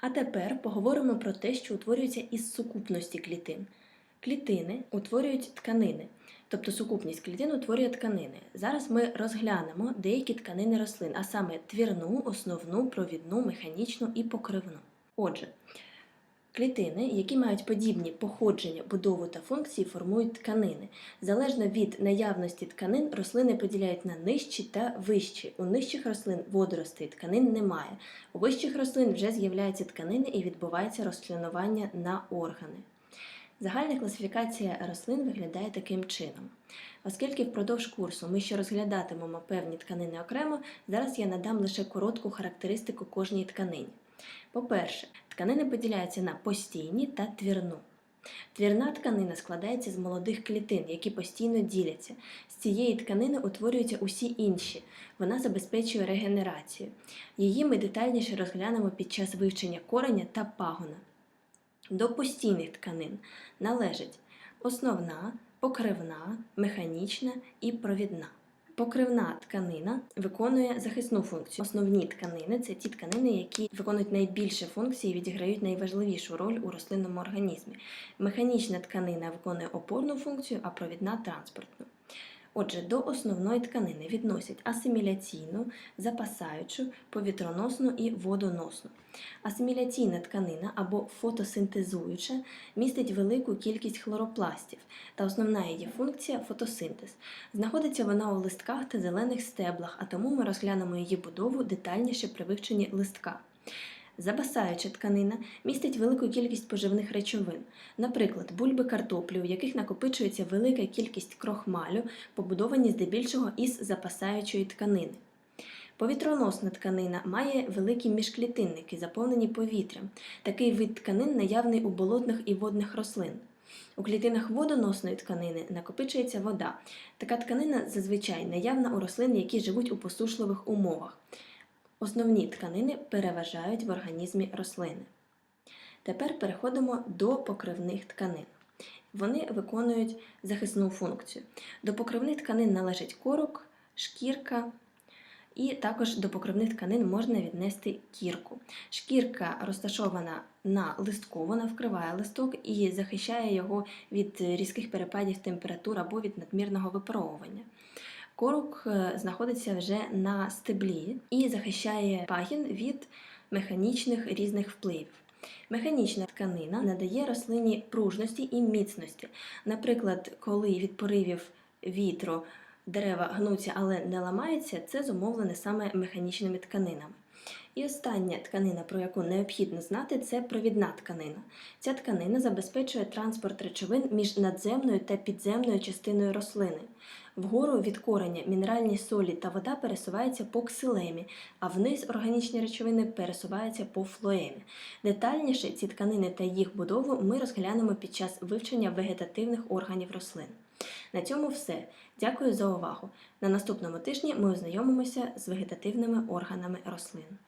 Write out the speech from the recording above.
А тепер поговоримо про те, що утворюється із сукупності клітин. Клітини утворюють тканини, тобто сукупність клітин утворює тканини. Зараз ми розглянемо деякі тканини рослин, а саме твірну, основну, провідну, механічну і покривну. Отже, клітини, які мають подібні походження, будову та функції, формують тканини. Залежно від наявності тканин, рослини поділяють на нижчі та вищі. У нижчих рослин водоростей тканин немає. У вищих рослин вже з'являються тканини і відбувається розчленування на органи. Загальна класифікація рослин виглядає таким чином. Оскільки впродовж курсу ми ще розглядатимемо певні тканини окремо, зараз я надам лише коротку характеристику кожній тканині. По-перше, тканини поділяються на постійні та твірну. Твірна тканина складається з молодих клітин, які постійно діляться. З цієї тканини утворюються усі інші. Вона забезпечує регенерацію. Її ми детальніше розглянемо під час вивчення кореня та пагона. До постійних тканин належать основна, покривна, механічна і провідна. Покривна тканина виконує захисну функцію. Основні тканини це ті тканини, які виконують найбільше функції і відіграють найважливішу роль у рослинному організмі. Механічна тканина виконує опорну функцію, а провідна транспортну. Отже, до основної тканини відносять асиміляційну, запасаючу, повітроносну і водоносну. Асиміляційна тканина або фотосинтезуюча містить велику кількість хлоропластів, та основна її функція фотосинтез. Знаходиться вона у листках та зелених стеблах, а тому ми розглянемо її будову детальніше при вивченні листка. Забасаюча тканина містить велику кількість поживних речовин, наприклад, бульби картоплі, у яких накопичується велика кількість крохмалю, побудовані здебільшого із запасаючої тканини. Повітроносна тканина має великі міжклітинники, заповнені повітрям. Такий вид тканин наявний у болотних і водних рослин. У клітинах водоносної тканини накопичується вода. Така тканина зазвичай наявна у рослин, які живуть у посушливих умовах. Основні тканини переважають в організмі рослини. Тепер переходимо до покривних тканин. Вони виконують захисну функцію. До покривних тканин належить корок, шкірка, і також до покривних тканин можна віднести кірку. Шкірка розташована на листку, вона вкриває листок і захищає його від різких перепадів температур або від надмірного випаровування. Корок е, знаходиться вже на стеблі і захищає пагін від механічних різних впливів. Механічна тканина надає рослині пружності і міцності. Наприклад, коли від поривів вітру дерева гнуться, але не ламаються, це зумовлене саме механічними тканинами. І остання тканина, про яку необхідно знати, це провідна тканина. Ця тканина забезпечує транспорт речовин між надземною та підземною частиною рослини. Вгору від кореня мінеральні солі та вода пересуваються по ксилемі, а вниз органічні речовини пересуваються по флоемі. Детальніше ці тканини та їх будову ми розглянемо під час вивчення вегетативних органів рослин. На цьому все. Дякую за увагу. На наступному тижні ми ознайомимося з вегетативними органами рослин.